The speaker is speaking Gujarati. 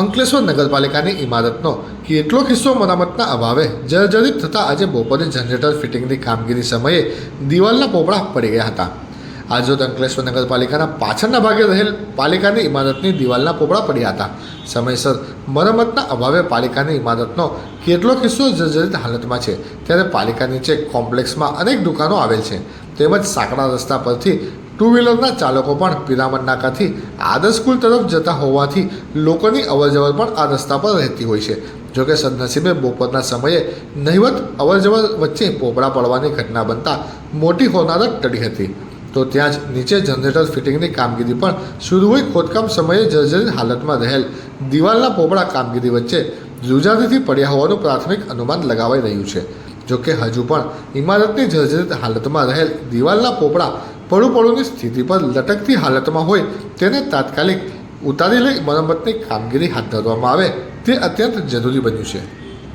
અંકલેશ્વર નગરપાલિકાની ઇમારતનો કેટલો હિસ્સો મરામતના અભાવે જર્જરિત થતાં આજે બપોરે જનરેટર ફિટિંગની કામગીરી સમયે દિવાલના પોપડા પડી ગયા હતા. આજરોજ અંકલેશ્વર નગરપાલિકાના પાછળના ભાગે રહેલ પાલિકાની ઇમારતની દિવાલના પોપડા પડ્યા હતા. સમયસર મરામતના અભાવે પાલિકાની ઇમારતનો કેટલોક હિસ્સો જર્જરિત હાલતમાં છે, ત્યારે પાલિકા નીચે કોમ્પ્લેક્સમાં અનેક દુકાનો આવેલ છે. તેમજ સાંકડા રસ્તા પરથી ટુ વ્હીલરના ચાલકો પણ પિરામણ નાકાથી આદર્શ સ્કૂલ તરફ જતા હોવાથી લોકોની અવરજવર પણ આ રસ્તા પર રહેતી હોય છે. જોકે સદનસીબે બપોરના સમયે નહિવત અવરજવર વચ્ચે પોપડા પડવાની ઘટના બનતા મોટી હોનારત ટળી હતી. તો ત્યાં જ નીચે જનરેટર ફિટિંગની કામગીરી પણ શરૂ હોય ખોદકામ સમયે જર્જરિત હાલતમાં રહેલ દિવાલના પોપડા કામગીરી વચ્ચે જુજારીથી પડ્યા હોવાનું પ્રાથમિક અનુમાન લગાવાઈ રહ્યું છે. જોકે હજુ પણ ઇમારતની જર્જરિત હાલતમાં રહેલ દિવાલના પોપડા પડું પડુંની સ્થિતિ પર લટકતી હાલતમાં હોય તેને તાત્કાલિક ઉતારી લઈ મરમ્મતની કામગીરી હાથ ધરવામાં આવે તે અત્યંત જરૂરી બન્યું છે.